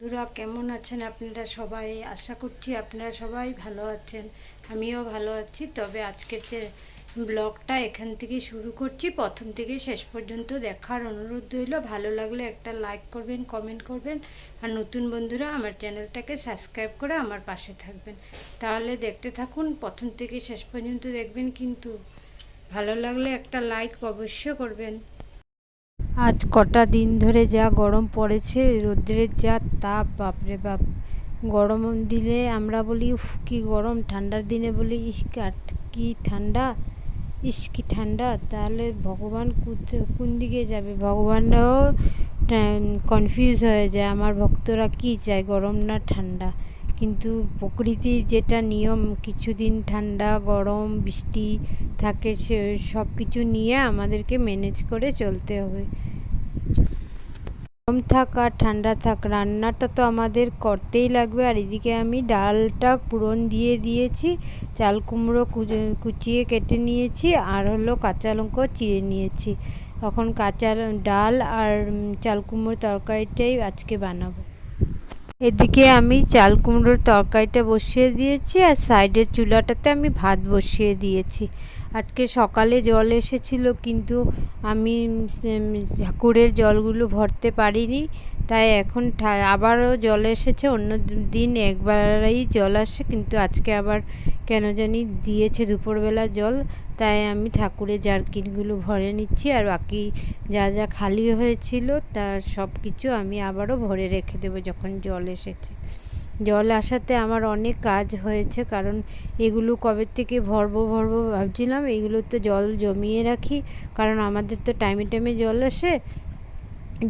বন্ধুরা, কেমন আছেন আপনারা সবাই? আশা করছি আপনারা সবাই ভালো আছেন। আমিও ভালো আছি। তবে আজকের যে ব্লগটা এখান থেকে শুরু করছি। প্রথম থেকে শেষ পর্যন্ত দেখার অনুরোধ রইল। ভালো লাগলে একটা লাইক করবেন, কমেন্ট করবেন। আর নতুন বন্ধুরা, আমার চ্যানেলটাকে সাবস্ক্রাইব করে আমার পাশে থাকবেন। তাহলে দেখতে থাকুন, প্রথম থেকে শেষ পর্যন্ত দেখবেন। কিন্তু ভালো লাগলে একটা লাইক অবশ্য করবেন। আজ কটা দিন ধরে যা গরম পড়েছে, রোদ্রের যা তাপ, বাপরে বাপ। গরম দিলে আমরা বলি, উফ, কি গরম। ঠান্ডার দিনে বলি, ইস কাট কি ঠান্ডা। ইস, কি ঠান্ডা। তাহলে ভগবান কোন দিকে যাবে? ভগবানরাও কনফিউজ হয়ে যায়, আমার ভক্তরা কি চায়, গরম না ঠান্ডা? কিন্তু প্রকৃতির যেটা নিয়ম, কিছুদিন ঠান্ডা, গরম, বৃষ্টি থাকে সে সব কিছু নিয়ে আমাদেরকে ম্যানেজ করে চলতে হবে। গরম থাক আর ঠান্ডা থাক, রান্নাটা তো আমাদের করতেই লাগবে। আর এদিকে আমি ডালটা পুরন দিয়ে দিয়েছি, চাল কুমড়ো কুচ- কুচিয়ে কেটে নিয়েছি, আর হলো কাঁচা লঙ্কা চিড়ে নিয়েছি। এখন কাঁচা ডাল আর চাল কুমড়োর তরকারিটাই আজকে বানাবো। এদিকে আমি চাল কুমড়োর তরকারিটা বসিয়ে দিয়েছি, আর সাইডের চুলাটাতে আমি ভাত বসিয়ে দিয়েছি। আজকে সকালে জল এসেছিল, কিন্তু আমি ঠাকুরের জলগুলো ভরতে পারিনি। তাই এখন আবারও জল এসেছে, অন্য দিন একবারই জল আসে, কিন্তু আজকে আবার কেন জানি দিয়েছে দুপুরবেলা জল। তাই আমি ঠাকুরের জারকিনগুলো ভরে নিচ্ছি, আর বাকি যা যা খালি হয়েছিল তার সব কিছু আমি আবারও ভরে রেখে দেবো যখন জল এসেছে। জল আসাতে আমার অনেক কাজ হয়েছে, কারণ এগুলো কবে থেকে ভরবো ভরবো ভাবছিলাম। এগুলো তো জল জমিয়ে রাখি, কারণ আমাদের তো টাইমে টাইমে জল আসে।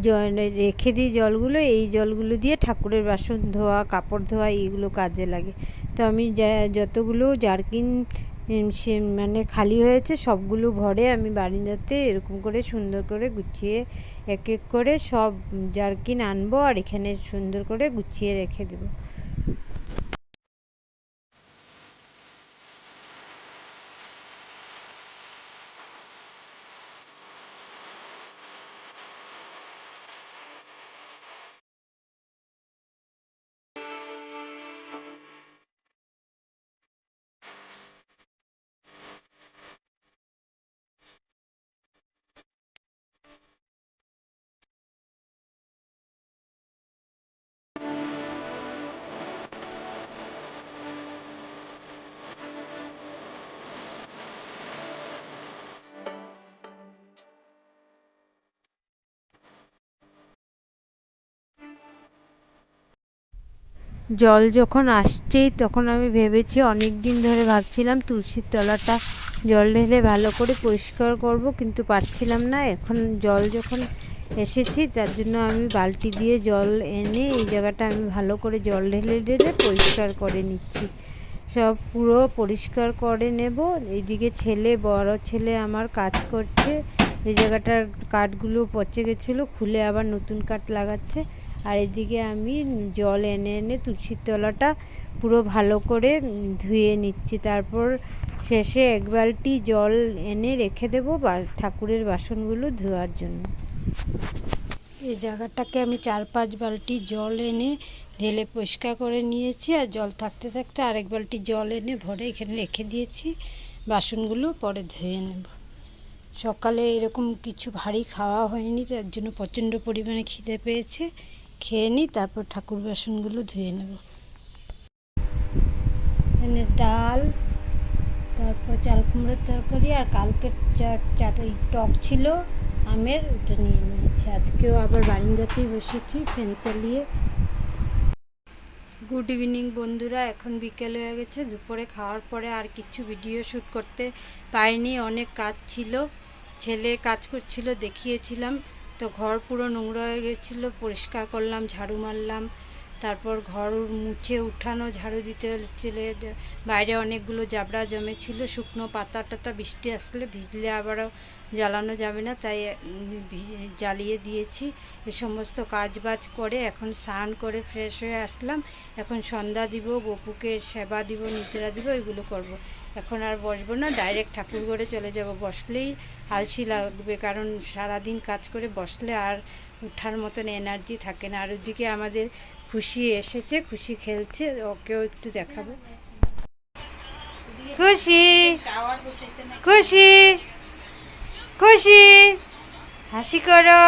জল রেখে দিই জলগুলো, এই জলগুলো দিয়ে ঠাকুরের বাসন ধোয়া, কাপড় ধোয়া, এইগুলো কাজে লাগে। তো আমি যা, যতগুলো জারকিন সে মানে খালি হয়েছে, সবগুলো ভরে আমি বারিন্দাতে এরকম করে সুন্দর করে গুছিয়ে এক এক করে সব জারকিন আনব আর এখানে সুন্দর করে গুছিয়ে রেখে দেবো। জল যখন আসছেই, তখন আমি ভেবেছি অনেক দিন ধরে ভাবছিলাম তুলসীর তলাটা জল ঢেলে ভালো করে পরিষ্কার করব, কিন্তু পারছিলাম না। এখন জল যখন এসেছি, তার জন্য আমি বালতি দিয়ে জল এনে এই জায়গাটা আমি ভালো করে জল ঢেলে ঢেলে পরিষ্কার করে নিচ্ছি। সব পুরো পরিষ্কার করে নেব। এইদিকে ছেলে, বড় ছেলে আমার কাজ করছে। এই জায়গাটার কাঠগুলো পচে গেছিল, খুলে আবার নতুন কাঠ লাগাচ্ছে। আর এদিকে আমি জল এনে এনে তুলসীর তলাটা পুরো ভালো করে ধুয়ে নিচ্ছি। তারপর শেষে এক বালতি জল এনে রেখে দেবো ঠাকুরের বাসনগুলো ধোয়ার জন্য। এই জায়গাটাকে আমি চার পাঁচ বালতি জল এনে ঢেলে পরিষ্কার করে নিয়েছি আর জল থাকতে থাকতে আরেক বালটি জল এনে ভরে এখানে রেখে দিয়েছি। বাসনগুলো পরে ধুয়ে নেব। সকালে এরকম কিছু ভারী খাওয়া হয়নি, তার জন্য প্রচণ্ড পরিমাণে খিদে পেয়েছে। খেয়ে নিই, তারপর ঠাকুর বাসনগুলো ধুয়ে নেব। এখানে ডাল, তারপর চাল কুমড়োর তরকারি, আর কালকে চাটা টক ছিল, আমের, ওটা নিয়ে নিয়েছি। আজকেও আবার বারিন্দাতেই বসেছি, ফ্যান চালিয়ে। গুড ইভিনিং বন্ধুরা, এখন বিকেল হয়ে গেছে, দুপুরে খাওয়ার পরে আর কিছু ভিডিও শ্যুট করতে পারিনি, অনেক কাজ ছিল। ছেলে কাজ করছিল, দেখিয়েছিলাম। তো ঘর পুরো নোংরা হয়ে গেছিল পরিষ্কার করলাম ঝাড়ু মারলাম তারপর ঘর মুছে উঠানো, ঝাড়ু দিতে হচ্ছিল। বাইরে অনেকগুলো জাবড়া জমেছিল, শুকনো পাতা টাতা বৃষ্টি আসলে ভিজলে আবারও জ্বালানো যাবে না, তাই জ্বালিয়ে দিয়েছি। এ সমস্ত কাজ বাজ করে এখন স্নান করে ফ্রেশ হয়ে আসলাম। এখন সন্ধ্যা দিব গপুকে সেবা দিব, নিদ্রা দিব, এগুলো করব। এখন আর বসবো না ডাইরেক্ট ঠাকুর ঘরে চলে যাব। বসলেই আলসি লাগবে, কারণ সারাদিন কাজ করে বসলে আর ওঠার মতন এনার্জি থাকে না। আর ওদিকে আমাদের খুশি এসেছে, খুশি খেলছে, ওকেও একটু দেখাবো। খুশি খুশি খুশি, হাসি করো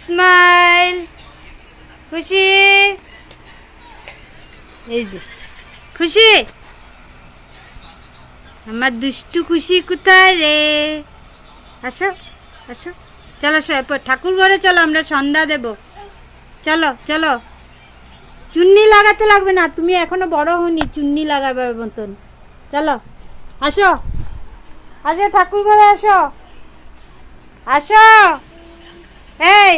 স্মাইল খুশি। এই যে, খুশি? আমার দুষ্টু খুশি কোথায় রে? আসো আসো, চলো ঠাকুর ঘরে চলো, আমরা সন্ধ্যা দেব। চলো চলো। চুন্নি লাগাতে লাগবে না, তুমি এখনও বড় হনি চুন্নি লাগাবে মতন। চলো, আসো। আসো, ঠাকুর ঘরে আসো। আসো। এই।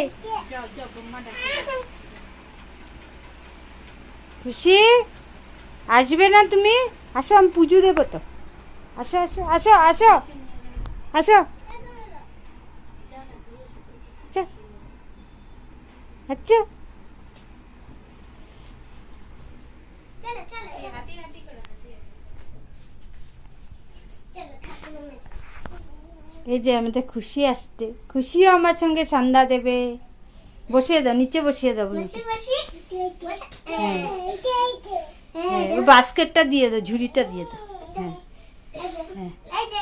খুশি? আসবে না তুমি? আসো, আমি পুজো দেবো তো। আসো আসো আসো আসো। আসো। আচ্ছা। আচ্ছা চলো চলো চলো চলো ঠাকুর রুমে চলো। এই যে আমাদের খুশি আসছে। খুশিও আমার সঙ্গে সন্ধ্যা দেবে। বসিয়ে দাও নিচে বসিয়ে দাও নিচে বসি বসি। বসে হ্যাঁ। বাস্কেটটা দিয়ে দাও ঝুড়িটা দিয়ে দাও। হ্যাঁ হ্যাঁ এই যে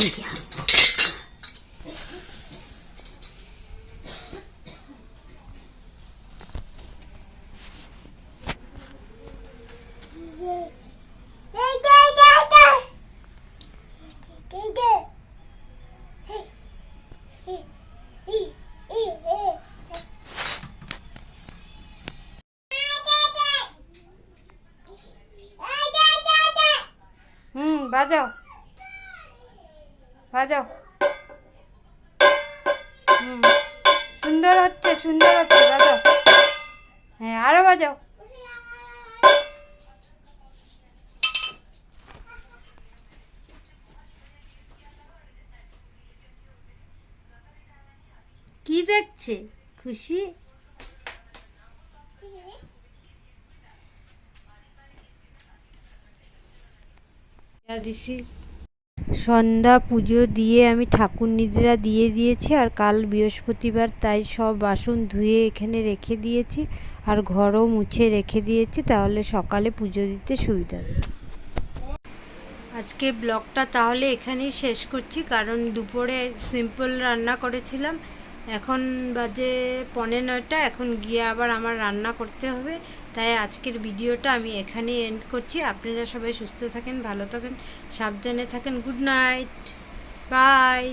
এই যা। এই যে এই যে এই যে এই যে এই এই এই হুম বাজাও। হুম। সুন্দর হচ্ছে সুন্দর হচ্ছে বাজাও। হ্যাঁ আরও বাজাও। কি দেখছে? খুশি? সন্ধ্যা পুজো দিয়ে আমি ঠাকুর নিদ্রা দিয়ে দিয়েছি আর কাল বৃহস্পতিবার তাই সব বাসন ধুয়ে এখানে রেখে দিয়েছি আর ঘরও মুছে রেখে দিয়েছি, তাহলে সকালে পুজো দিতে সুবিধা হবে। আজকে ব্লগটা তাহলে এখানেই শেষ করছি, কারণ দুপুরে সিম্পল রান্না করেছিলাম। এখন বাজে পনে নয়টা, এখন গিয়ে আবার আমার রান্না করতে হবে। তাই আজকের ভিডিওটা আমি এখানেই এন্ড করছি। আপনারা সবাই সুস্থ থাকেন, ভালো থাকেন, সাবধানে থাকেন। Good night bye